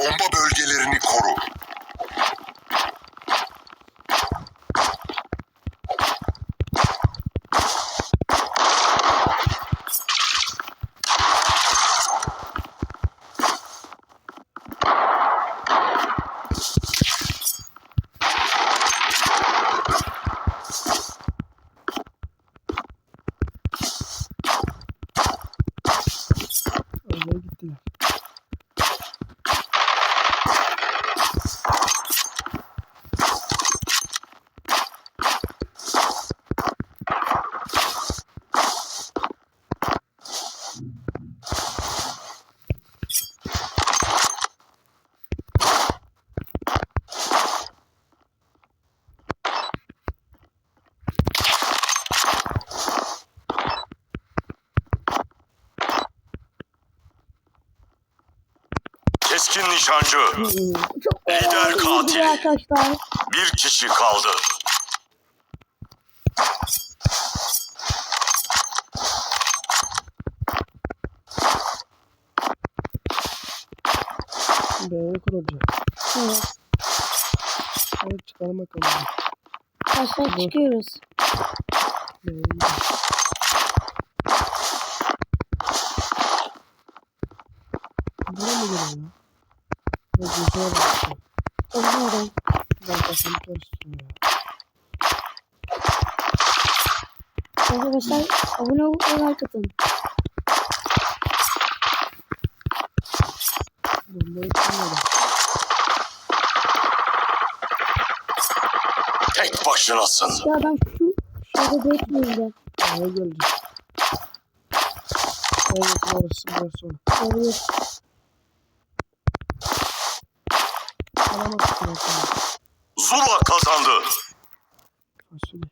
Bomba bölgelerini koru. Keskin nişancı. Çok Lider katil. arkadaşlar. Bir kişi kaldı. B'ye kurulacak. Evet. Evet çıkalım bakalım. Aşağı çıkıyoruz. B'ye gidelim. Buraya mı geliyor ya? Ya güzel. Bilmiyorum. Ben kafamı karıştırıyor ya. Arkadaşlar abone olup like atın. Bombayı tutmuyorum. Tek başınasın. Ya adam şu şurada bekliyor B'ye gelecek. Evet orası burası onu. Zula kazandı. Fasulye.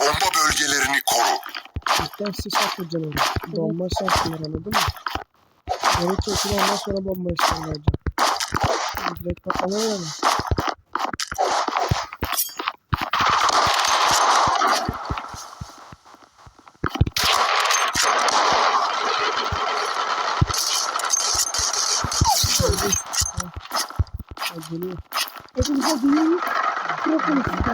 Bomba bölgelerini koru. İlkten sis oraya. Bomba şartlar anladın mı? Geri çekil ondan sonra bomba işlemi vereceğim. Direkt patlamaya geliyor. Hepimize duyuyor. Konuşuyor.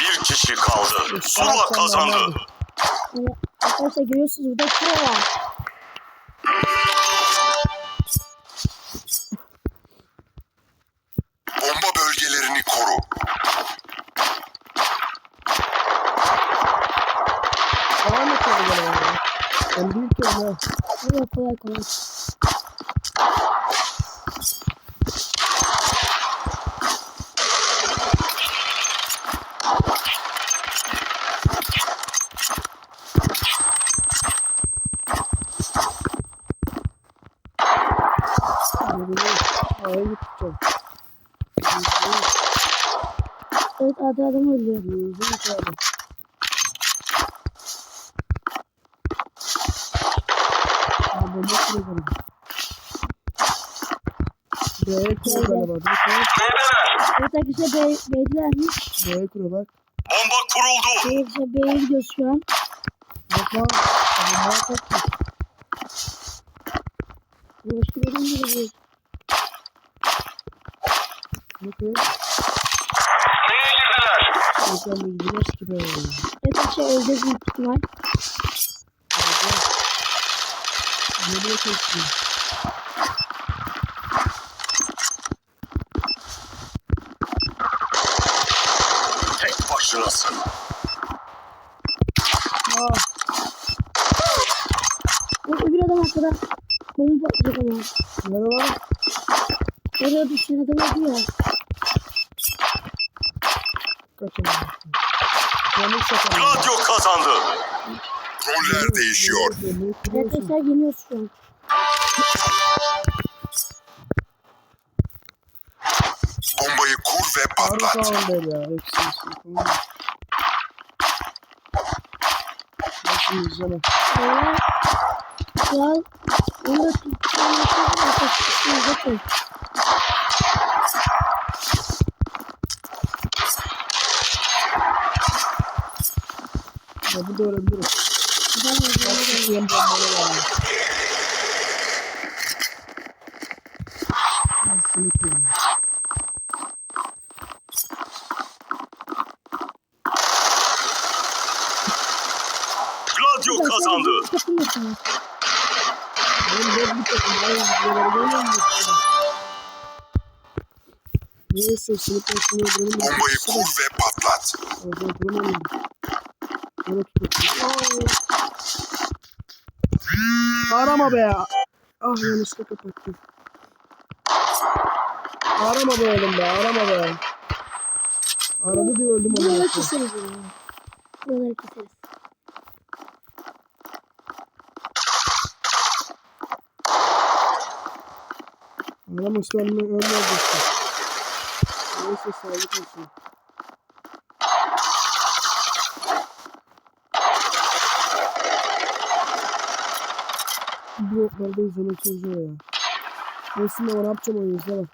Bir kişi kaldı. Zula kazandı. Arkadaşlar görüyorsunuz burada pro var. Hadi kolay kolay. Evet adı adam ölüyor. Yüzüm içeride. Ya bomba kuruyor galiba. B'ye kuruyor galiba. Evet arkadaşlar B, B'dilermiş. B'ye kuruyor bak. Bomba kuruldu. Arkadaşlar B'ye gidiyoruz şu an. Bak lan. Bombaya kaçmış. Başka bir yerden geliyor. Bakın. Ekran bilgiler gibi. Evet arkadaşlar öleceğiz büyük ihtimal. Geliyor kesin. Var? Oraya düşen adam öldü ya. Kaçın. Yanlış sakalım. Radyo kazandı. Roller değişiyor. Arkadaşlar yeniyoruz şu an. Bombayı kur ve patlat. ya. Hepsi hepsi. Tamam. Kral. Da tutacağım. Bakın. Ya bu da de böyle. Tutayım bombalı yani. Nasıl ya? Gladio kazandı. Benim dört bir takım. Böyle görmüyor musun? Neyse, sınıf başını öldürelim. Bombayı kur ve patlat. Oradan kuramayalım. Böyle. Aa! Arama be ya. Ah yanlışlıkla kapattım. Arama be oğlum be, arama be. Aradı diye öldüm ama. Buraları keseriz. yani. Buraları keseriz. Araması ölme, ölmeyeceksin. Neyse sağlık olsun. Bu noktalarda izlemek zor ya. Ne var yapacağım oyunu izle bak.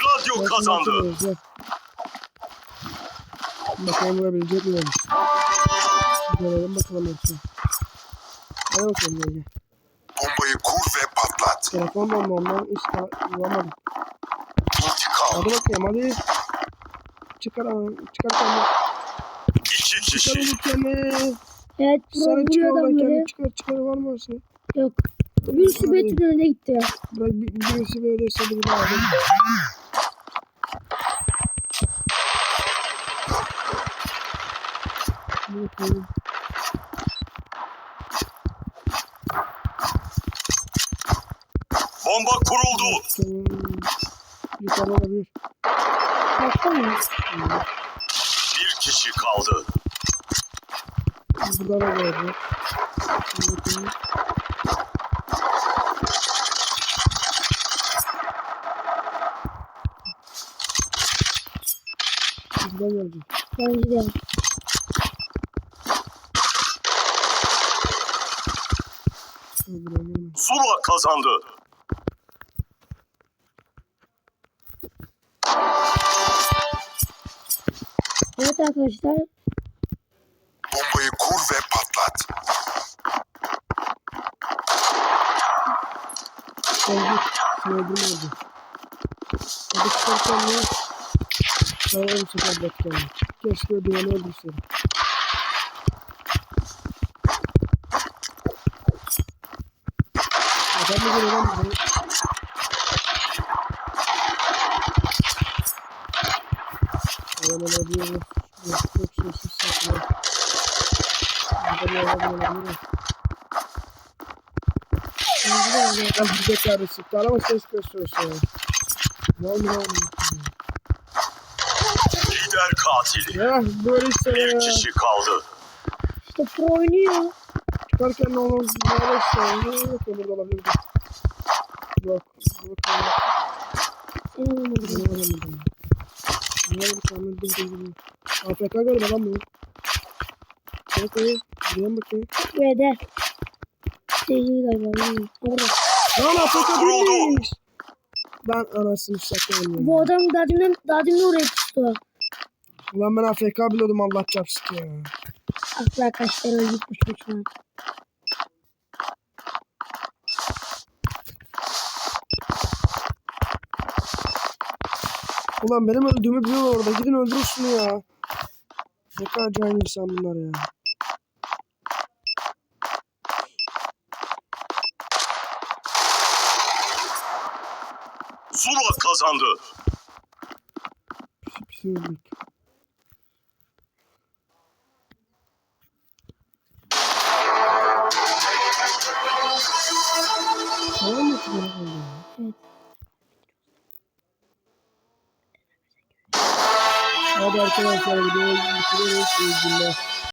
Gladio kazandı. Bakalım vurabilecek mi demiş. Görelim bakalım hepsini. Hadi bakalım gel. Bombayı kur ve patlat. Telefon bomba ondan hiç bulamadım. İntikam. Hadi bakayım hadi. Çıkar ama çıkar kendini. İki Çıkar kişi. onu kendini. Evet. Sana çıkar adamları. kendini çıkar çıkar var mı varsa? Yok. Birisi. Betül'ün önüne gitti ya. Bırak bir, birisi böyle istedi bir daha alayım. Bakayım. Bomba kuruldu. Bir kişi kaldı. Buradan da. Buradan gelmez. Zula kazandı. Evet arkadaşlar. Bombayı kur ve patlat. Geldik. Sınırdım oldu. Hadi çıkarken ne? Ben en sefer bekliyorum. Keşke ödeyeni öldürseydim. Adam mı geliyor lan bize? Adam olabiliyor. Çok sessiz saklıyor. Adam olabiliyor. Bence de öyle. Ben bir zekârı sıktı ama ses gösteriyorsun. Vallahi vallahi. Lider katili. Ya böyle işte Bir ya. kişi kaldı. İşte pro oynuyor. Çıkarken ne olur? Böyle işte. Ne yok ya burada olabilir. Yok. Yok. Sen alamadın. Ne olamadım. Ne oldu? Tahmin edildi. AFK galiba lan bu. Ya. Buraya bakayım. Ve de. Değil galiba. Orada. Lan AFK değilmiş. Ben anasını satayım. Bu adam daha demin, daha oraya tuttu. Ulan ben AFK biliyordum Allah çarpsın ya. Aklı arkadaşlar öldük bu çocuğuna. Ulan benim öldüğümü biliyor orada. Gidin öldürün şunu ya. Ne kadar cahil insan bunlar ya. Zula kazandı. Pisi öldük. Arkadaşlar videoyu bitiriyoruz. İyi günler.